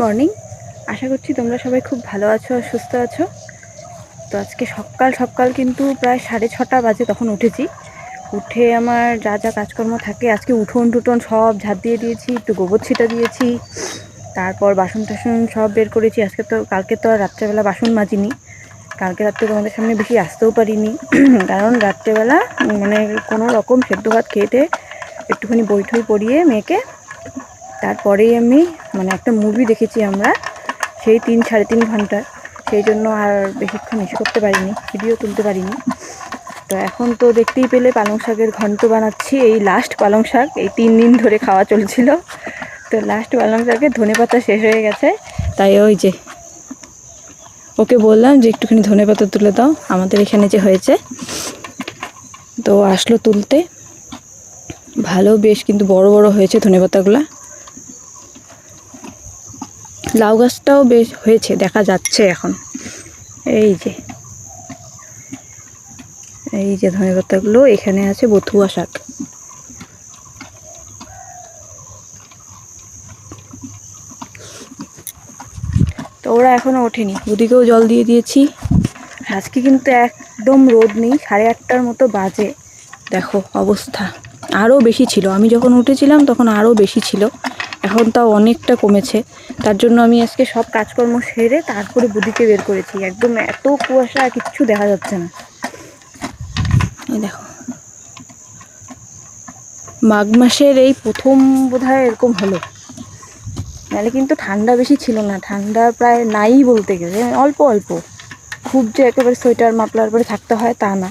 Morning. আশা করছি তোমরা সবাই খুব ভালো আছো আর সুস্থ আছো। তো আজকে সকাল সকাল কিন্তু প্রায় সাড়ে ছটা বাজে তখন উঠেছি। উঠে আমার যা যা কাজকর্ম থাকে, আজকে উঠোন টুটন সব ঝাঁপ দিয়ে দিয়েছি, একটু গোবর ছিটা দিয়েছি, তারপর বাসন টাসন সব বের করেছি। আজকে তো, কালকে তো আর রাত্রেবেলা বাসন মাজিনি। কালকে রাত্রে তোমাদের সামনে বেশি আসতেও পারিনি। কারণ রাত্রেবেলা মানে কোনো রকম সেদ্ধ ভাত খেতে একটুখানি বই ঠই পড়িয়ে মেয়েকে তারপরেই আমি মানে একটা মুভি দেখেছি আমরা, সেই তিন, সাড়ে তিন ঘণ্টা সেই জন্য আর বেশিক্ষণ ইস করতে পারিনি ভিডিও তুলতে পারিনি। তো এখন তো দেখতেই পেলে পালং শাকের ঘন্ট বানাচ্ছি, এই লাস্ট পালং শাক, এই তিন দিন ধরে খাওয়া চলছিল। তো লাস্ট পালং শাকের ধনে পাতা শেষ হয়ে গেছে, তাই ওই যে ওকে বললাম যে একটুখানি ধনে পাতা তুলে দাও, আমাদের এখানে যে হয়েছে। তো আসলো তুলতে। ভালো, বেশ কিন্তু বড় বড় হয়েছে ধনে পাতাগুলা। লাউ গাছটাও বেশ হয়েছে, দেখা যাচ্ছে এখন। এই যে। এই যে ধনে পাতাগুলো, এখানে আছে বথুয়া শাক। তো ওরা এখনও ওঠেনি। ওদিকেও জল দিয়ে দিয়েছি। আজকে কিন্তু একদম রোদ নেই, সাড়ে আটটার মতো বাজে। দেখো অবস্থা। আরও বেশি ছিল। আমি যখন উঠেছিলাম, তখন আরও বেশি ছিল। এখন তাও অনেকটা কমেছে। তার জন্য আমি আজকে সব কাজকর্ম সেরে তারপরে বুদিকে বের করেছি। একদম এত কুয়াশা কিচ্ছু দেখা যাচ্ছে না। দেখো। মাঘ মাসের এই প্রথম বোধহয় এরকম হলো। নাহলে কিন্তু ঠান্ডা বেশি ছিল না। ঠান্ডা প্রায় নাই বলতে গেলে। অল্প অল্প। খুব যে একেবারে সোয়েটার মাপলার পরে থাকতে হয় তা না।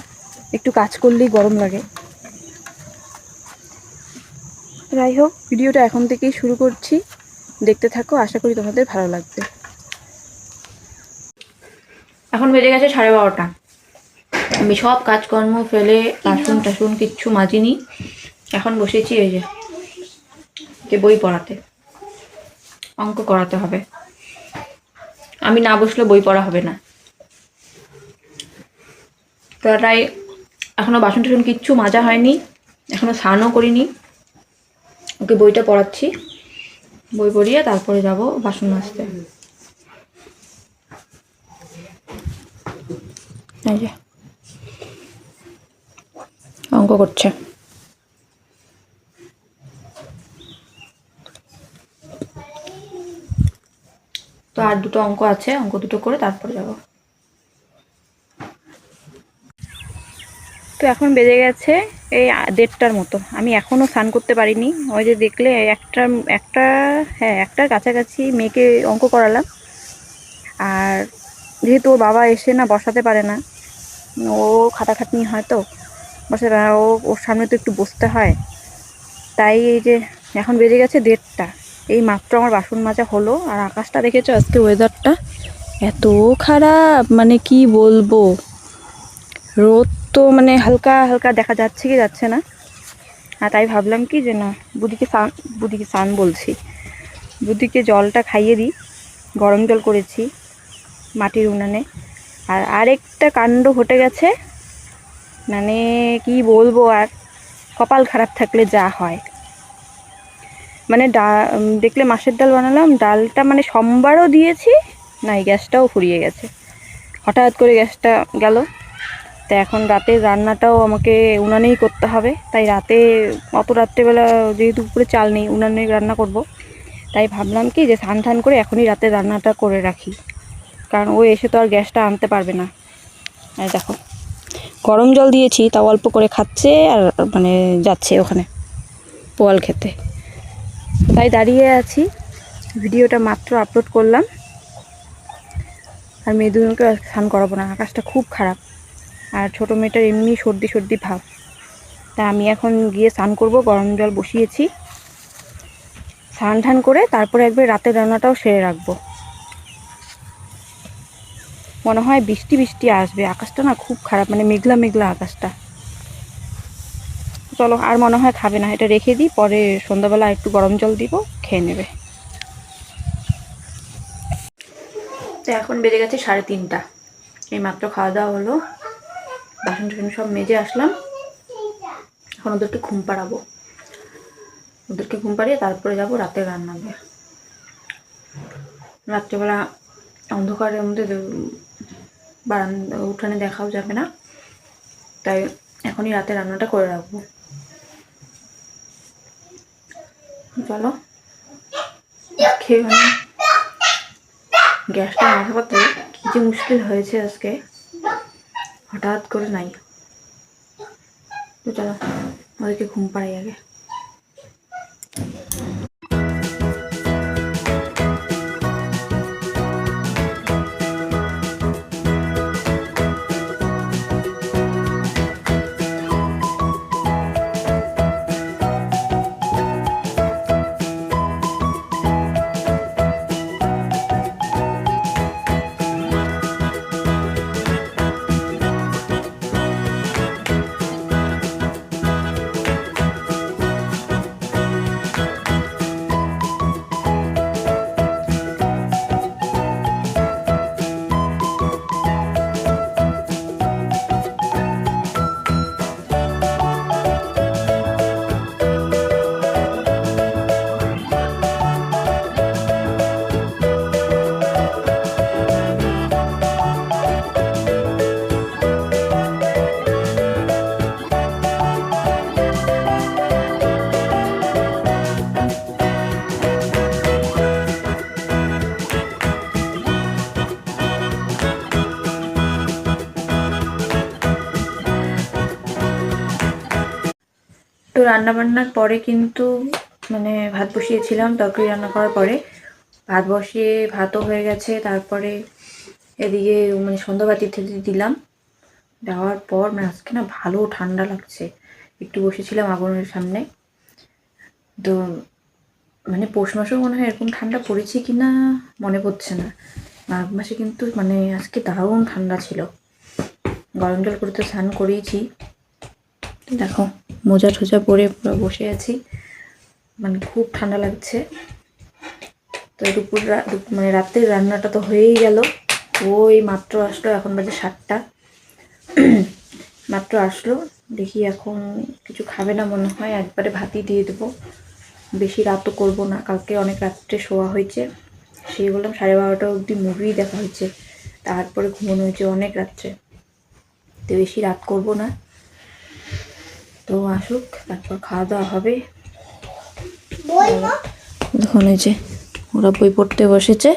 একটু কাজ করলেই গরম লাগে। যাই হোক, ভিডিওটা এখন থেকেই শুরু করছি। দেখতে থাকো, আশা করি তোমাদের ভালো লাগবে। এখন বেজে গেছে সাড়ে বারোটা। আমি সব কাজকর্ম ফেলে, বাসন টাসন কিচ্ছু মাজিনি। এখন বসেছি এই যে যে বই পড়াতে। অঙ্ক করাতে হবে। আমি না বসলে বই পড়া হবে না। তাই এখনও বাসন টাসন কিচ্ছু মাজা হয়নি, এখনও স্নানও করিনি। ওকে বইটা পড়াচ্ছি। বই পড়িয়ে তারপরে যাব বাসন মাজতে। অঙ্ক করছে। তো আর দুটো অঙ্ক আছে, অঙ্ক দুটো করে তারপরে যাব। তো এখন বেজে গেছে এই দেড়টার মতো। আমি এখনও স্নান করতে পারিনি। ওই যে দেখলে একটা একটা হ্যাঁ একটার কাছাকাছি মেয়েকে অঙ্ক করালাম। আর যেহেতু ওর বাবা এসে না বসাতে পারে না, ও খাটাখাটনি হয় তো, বসাতে ও, ওর সামনে তো একটু বসতে হয়। তাই এই যে এখন বেজে গেছে দেড়টা। এই মাত্র আমার বাসন মাজা হলো। আর আকাশটা দেখেছ আজকে ওয়েদারটা এত খারাপ! মানে কি বলব? রোদ তো মানে হালকা হালকা দেখা যাচ্ছে কি যাচ্ছে না। আর তাই ভাবলাম কি যে না বুদিকে সান বুদিকে সান বলছি। বুদিকে জলটা খাইয়ে দিই, গরম জল করেছি মাটির উনানে। আর আরেকটা কাণ্ড ঘটে গেছে মানে কি বলব আর, কপাল খারাপ থাকলে যা হয়। মানে ডা দেখলে মাছের ডাল বানালাম, ডালটা মানে সোমবারও দিয়েছি না এই গ্যাসটাও ফুরিয়ে গেছে। হঠাৎ করে গ্যাসটা গেল। তো এখন রাতে রান্নাটাও আমাকে উনানেই করতে হবে। তাই রাতে অত রাত্রেবেলা যেহেতু উপরে চাল নেই উনানে রান্না করব। তাই ভাবলাম কি যে স্নান টান করে এখনই রাতে রান্নাটা করে রাখি। কারণ ও এসে তো আর গ্যাসটা আনতে পারবে না। এই দেখো, গরম জল দিয়েছি, তাও অল্প করে খাচ্ছে আর মানে যাচ্ছে ওখানে পোয়াল খেতে। তাই দাঁড়িয়ে আছি। ভিডিওটা মাত্র আপলোড করলাম। আর মেয়ে দুজনকে স্নান করাবো না, আকাশটা খুব খারাপ। আর ছোটো মেয়েটার এমনি সর্দি সর্দি ভাব। তা আমি এখন গিয়ে স্নান করব, গরম জল বসিয়েছি। স্নান টান করে তারপরে একবার রাতের রান্নাটাও সেরে রাখব। মনে হয় বৃষ্টি বৃষ্টি আসবে, আকাশটা না খুব খারাপ মানে মেঘলা মেঘলা আকাশটা। চলো, আর মনে হয় খাবে না, এটা রেখে দিই, পরে সন্ধ্যাবেলা একটু গরম জল দিব, খেয়ে নেবে। তো এখন বেজে গেছে সাড়ে তিনটা। এই মাত্র খাওয়া দাওয়া হলো। বাসন টাসন সব মেজে আসলাম। এখন ওদেরকে ঘুম পাড়াবো। ওদেরকে ঘুম পাড়িয়ে তারপরে যাব রাতে রান্না দিয়ে। রাত্রেবেলা অন্ধকারের মধ্যে বারান্দা উঠানে দেখাও যাবে না। তাই এখনই রাতে রান্নাটা করে রাখব। চলো। খেয়ে গ্যাসটা মাথা পাতে কি যে মুশকিল হয়েছে আজকে। হঠাৎ করে নাই। তো চলো ওদেরকে ঘুম পাড়াই আগে। তো রান্না বান্নার পরে কিন্তু মানে ভাত বসিয়েছিলাম, তরকারি রান্না করার পরে। ভাত বসিয়ে ভাতও হয়ে গেছে, তারপরে এদিকে মানে সন্ধ্যাবাতি দিলাম। দেওয়ার পর মানে আজকে না ভালো ঠান্ডা লাগছে। একটু বসেছিলাম আগুনের সামনে। তো মানে পৌষ মাসেও মনে হয় এরকম ঠান্ডা পড়েছে কি না মনে পড়ছে না। মাঘ মাসে কিন্তু মানে আজকে দারুণ ঠান্ডা ছিল। গরম জল করে তো স্নান করিয়েছি। দেখো। মোজা ঠোজা পরে পুরো বসে আছি। মানে খুব ঠান্ডা লাগছে। তো দুপুর মানে রাতের রান্নাটা তো হয়েই গেল। ওই মাত্র আসলো, এখন বাজে সাতটা। মাত্র আসলো। দেখি এখন কিছু খাবে না মনে হয়, একবারে ভাতই দিয়ে দেবো। বেশি রাতও করব না, কালকে অনেক রাত্রে শোয়া হয়েছে। সেই বললাম সাড়ে বারোটা অবধি মুভি দেখা হয়েছে। তারপরে ঘুমানো হয়েছে অনেক রাত্রে। তো বেশি রাত করব না। তো আসুক তারপর খাওয়া দাওয়া হবে দেখুন এই যে ওরা বই পড়তে বসেছে।